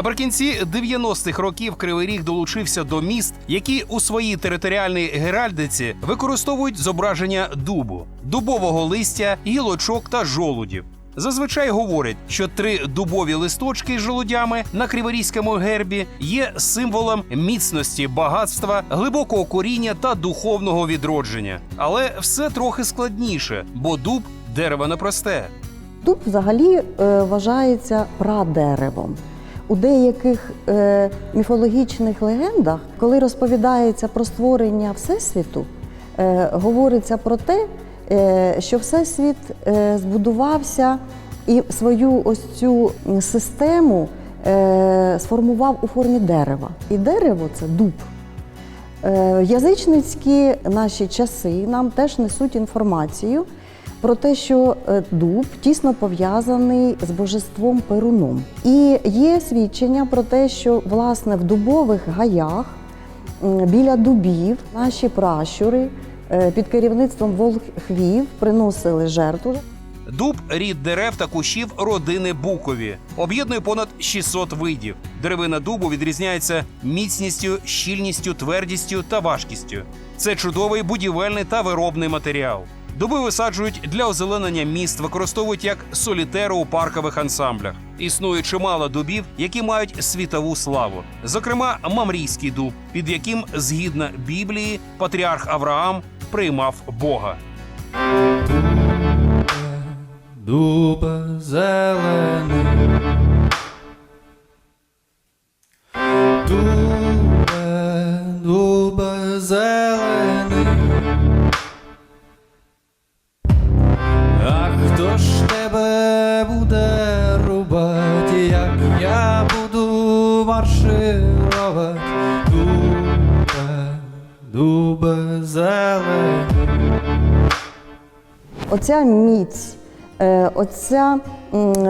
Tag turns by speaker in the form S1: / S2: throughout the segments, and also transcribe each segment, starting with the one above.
S1: Наприкінці 90-х років Кривий Ріг долучився до міст, які у своїй територіальній геральдиці використовують зображення дубу, дубового листя, гілочок та жолудів. Зазвичай говорять, що три дубові листочки з жолудями на криворізькому гербі є символом міцності, багатства, глибокого коріння та духовного відродження. Але все трохи складніше, бо дуб дерево непросте.
S2: Дуб взагалі е, вважається прадеревом. У деяких е, міфологічних легендах, коли розповідається про створення Всесвіту, е, говориться про те, е, що Всесвіт е, збудувався і свою ось цю систему е, сформував у формі дерева. І дерево це дуб. Е, Язичницькі наші часи нам теж несуть інформацію про те, що е, дуб тісно пов'язаний з божеством Перуном. І є свідчення про те, що власне в дубових гаях біля дубів наші пращури е, під керівництвом волхвів приносили жертву.
S1: Дуб рід дерев та кущів родини букові. Об'єднує понад 600 видів. Деревина дубу відрізняється міцністю, щільністю, твердістю та важкістю. Це чудовий будівельний та виробний матеріал. Дуби висаджують для озеленення міст, використовують як солітеру у паркових ансамблях. Існує чимало дубів, які мають світову славу. Зокрема, мамрійський дуб, під яким, згідно Біблії, патріарх Авраам приймав Бога.
S3: Дуба зелений. Хто ж тебе буде рубати, як я буду марширувати? Дубе, дубе зелений.
S2: Оця міць, е, оця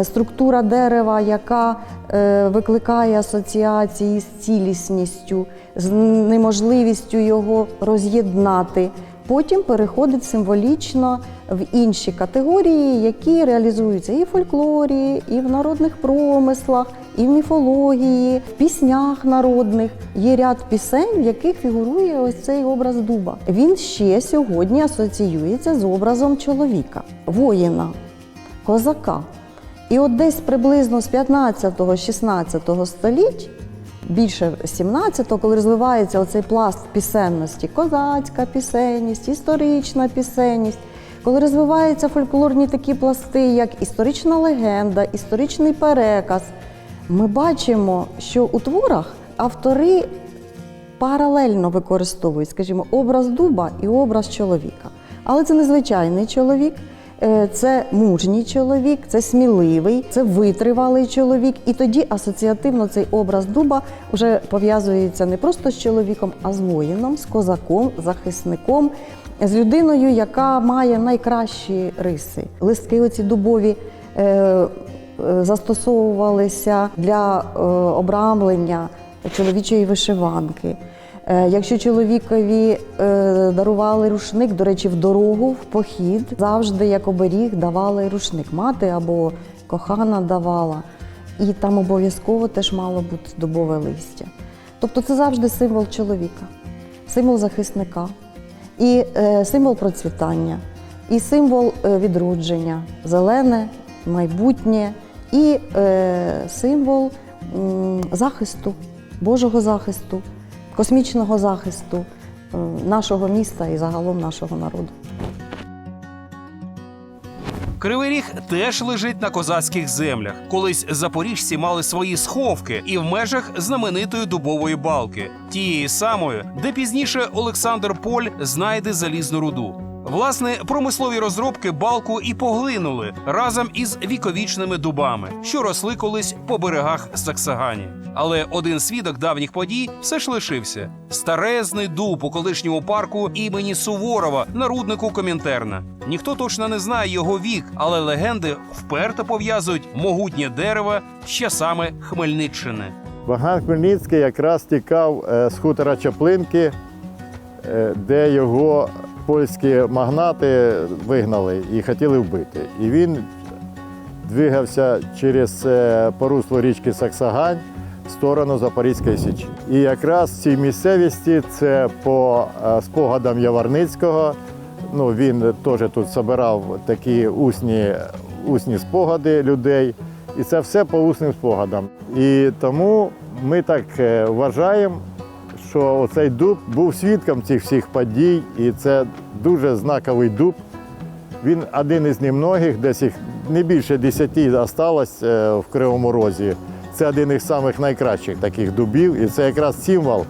S2: структура дерева, яка е, викликає асоціації з цілісністю, з неможливістю його роз'єднати. Потім переходить символічно в інші категорії, які реалізуються і в фольклорі, і в народних промислах, і в міфології, в піснях народних. Є ряд пісень, в яких фігурує ось цей образ дуба. Він ще сьогодні асоціюється з образом чоловіка, воїна, козака. І от десь приблизно з 15-16 століть, більше 17-го, коли розвивається оцей пласт пісенності, козацька пісенність, історична пісенність, коли розвиваються фольклорні такі пласти, як історична легенда, історичний переказ, ми бачимо, що у творах автори паралельно використовують, скажімо, образ дуба і образ чоловіка. Але це незвичайний чоловік, це мужній чоловік, це сміливий, це витривалий чоловік. І тоді асоціативно цей образ дуба вже пов'язується не просто з чоловіком, а з воїном, з козаком, захисником, з людиною, яка має найкращі риси. Листки оці дубові. е, е, Застосовувалися для е, обрамлення чоловічої вишиванки. Е, Якщо чоловікові е, дарували рушник, до речі, в дорогу, в похід, завжди як оберіг давали рушник. Мати або кохана давала. І там обов'язково теж мало бути дубове листя. Тобто це завжди символ чоловіка, символ захисника, і е, символ процвітання, і символ відродження, зелене, майбутнє, і символ захисту, Божого захисту, космічного захисту е, нашого міста і загалом нашого народу.
S1: Кривий Ріг теж лежить на козацьких землях. Колись запоріжці мали свої сховки і в межах знаменитої дубової балки, тієї самої, де пізніше Олександр Поль знайде залізну руду. Власне, промислові розробки балку і поглинули разом із віковічними дубами, що росли колись по берегах Саксагані. Але один свідок давніх подій все ж лишився: старезний дуб у колишньому парку імені Суворова на руднику Комінтерна. Ніхто точно не знає його вік, але легенди вперто пов'язують могутнє дерево з часами Хмельниччини.
S4: Богдан Хмельницький якраз тікав е, з хутора Чаплинки, е, де його польські магнати вигнали і хотіли вбити. І він двигався через е, по руслу річки Саксагань, сторону Запорізької Січі. І якраз в цій місцевості це по е, спогадам Яворницького. Ну, він теж тут збирав такі усні, усні спогади людей. І це все по усним спогадам. І тому ми так е, вважаємо, що оцей дуб був свідком цих всіх подій, і це дуже знаковий дуб. Він один із немногих, десь їх не більше десяти залишилось е, в Кривому Розі. Це один із самих найкращих таких дубів, і це якраз символ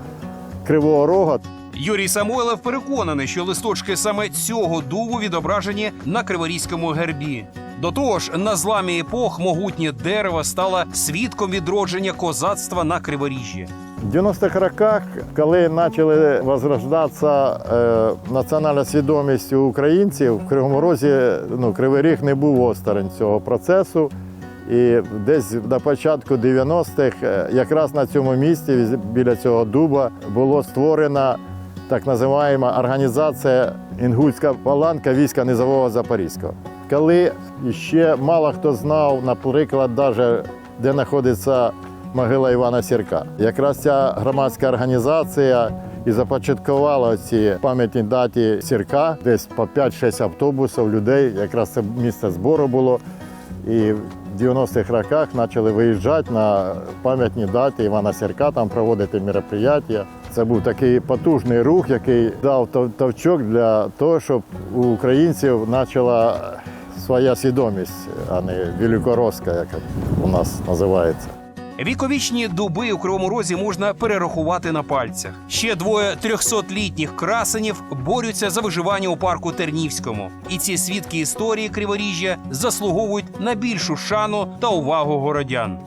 S4: Кривого Рога.
S1: Юрій Самойлов переконаний, що листочки саме цього дубу відображені на криворізькому гербі. До того ж, на зламі епох могутнє дерево стало свідком відродження козацтва на криворіжжі.
S4: В 90-х роках, коли почали возрождатися е, національна свідомість у українців, в Кривому Розі ну, Кривий Ріг не був осторонь цього процесу. І десь на початку 90-х, е, якраз на цьому місці, біля цього дуба, було створена так називаємо організація Інгульська паланка війська низового Запорізького. Коли ще мало хто знав, наприклад, даже, де знаходиться могила Івана Сірка. Якраз ця громадська організація і започаткувала ці пам'ятні даті Сірка, десь по 5-6 автобусів людей. Якраз це місце збору було. І в 90-х роках почали виїжджати на пам'ятні дати Івана Сірка, там проводити мероприятия. Це був такий потужний рух, який дав тов- товчок для того, щоб у українців почала своя свідомість, а не великоросська, як у нас називається.
S1: Віковічні дуби у Кривому Розі можна перерахувати на пальцях. Ще двоє трьохсотлітніх красенів борються за виживання у парку Тернівському. І ці свідки історії Криворіжжя заслуговують на більшу шану та увагу городян.